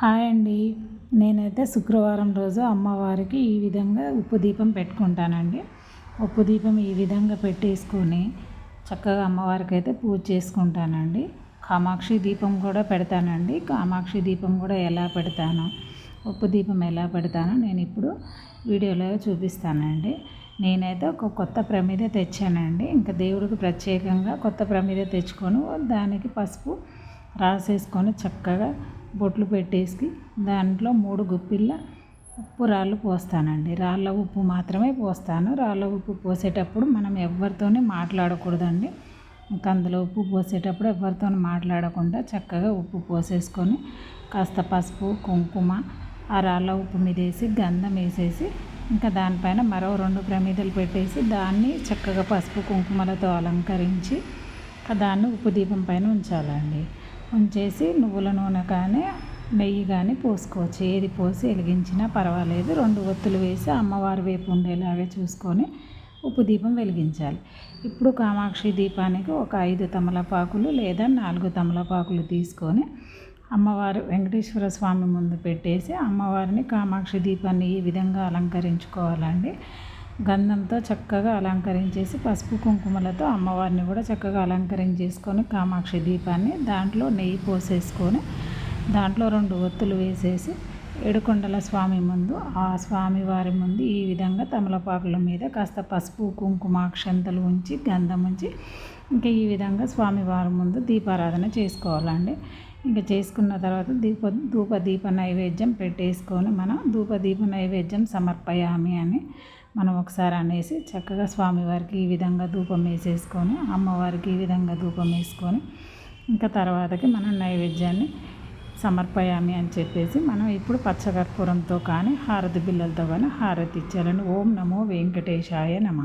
Hi అండి. నేనైతే శుక్రవారం రోజు అమ్మవారికి ఈ విధంగా ఉప్పు దీపం పెట్టుకుంటానండి. ఉప్పు దీపం ఈ విధంగా పెట్టేసుకొని చక్కగా అమ్మవారికి అయితే పూజ చేసుకుంటానండి. కామాక్షి దీపం కూడా పెడతానండి. కామాక్షి దీపం కూడా ఎలా పెడతాను ఉప్పు దీపం ఎలా పెడతానో నేను ఇప్పుడు వీడియోలో చూపిస్తానండి. నేనైతే ఒక కొత్త ప్రమిద తెచ్చానండి. ఇంకా దేవుడికి ప్రత్యేకంగా కొత్త ప్రమిద తెచ్చుకొని దానికి పసుపు రాసేసుకొని చక్కగా బొట్లు పెట్టేసి దాంట్లో మూడు గుప్పిళ్ళ ఉప్పు రాళ్ళు పోస్తానండి. రాళ్ళ ఉప్పు మాత్రమే పోస్తాను. రాళ్ళ ఉప్పు పోసేటప్పుడు మనం ఎవరితోనే మాట్లాడకూడదండి. ఇంకా అందులో ఉప్పు పోసేటప్పుడు ఎవరితో మాట్లాడకుండా చక్కగా ఉప్పు పోసేసుకొని కాస్త పసుపు కుంకుమ ఆ రాళ్ళ ఉప్పు మీద వేసి గంధం వేసేసి ఇంకా దానిపైన మరో రెండు ప్రమిదలు పెట్టేసి దాన్ని చక్కగా పసుపు కుంకుమలతో అలంకరించి దాన్ని ఉప్పు దీపం పైన ఉంచాలండి. ఉంచేసి నువ్వుల నూనె కానీ నెయ్యి కానీ పోసుకోవచ్చు. ఏది పోసి వెలిగించినా పర్వాలేదు. రెండు ఒత్తులు వేసి అమ్మవారి వైపు ఉండేలాగా చూసుకొని ఉప్పు దీపం వెలిగించాలి. ఇప్పుడు కామాక్షి దీపానికి ఒక ఐదు తమలపాకులు లేదా నాలుగు తమలపాకులు తీసుకొని అమ్మవారు వెంకటేశ్వర స్వామి ముందు పెట్టేసి అమ్మవారిని కామాక్షి దీపాన్ని ఈ విధంగా అలంకరించుకోవాలండి. గంధంతో చక్కగా అలంకరించేసి పసుపు కుంకుమలతో అమ్మవారిని కూడా చక్కగా అలంకరించేసుకొని కామాక్షి దీపాన్ని దాంట్లో నెయ్యి పోసేసుకొని దాంట్లో రెండు ఒత్తులు వేసేసి ఏడుకొండల స్వామి ముందు ఆ స్వామి వారి ముందు ఈ విధంగా తమలపాకుల మీద కాస్త పసుపు కుంకుమ అక్షంతలు ఉంచి గంధం ఉంచి ఇంకా ఈ విధంగా స్వామివారి ముందు దీపారాధన చేసుకోవాలండి. ఇంకా చేసుకున్న తర్వాత దీప ధూప దీప నైవేద్యం పెట్టేసుకొని మనం ధూప దీప నైవేద్యం సమర్పయామి అని మనం ఒకసారి అనేసి చక్కగా స్వామివారికి ఈ విధంగా ధూపం వేసేసుకొని అమ్మవారికి ఈ విధంగా ధూపం వేసుకొని ఇంకా తర్వాతకి మనం నైవేద్యాన్ని సమర్పయామి అని చెప్పేసి మనం ఇప్పుడు పచ్చకర్పూరంతో కానీ హారతి బిల్లలతో కానీ హారతి ఇచ్చాలని ఓం నమో వెంకటేశాయ నమ.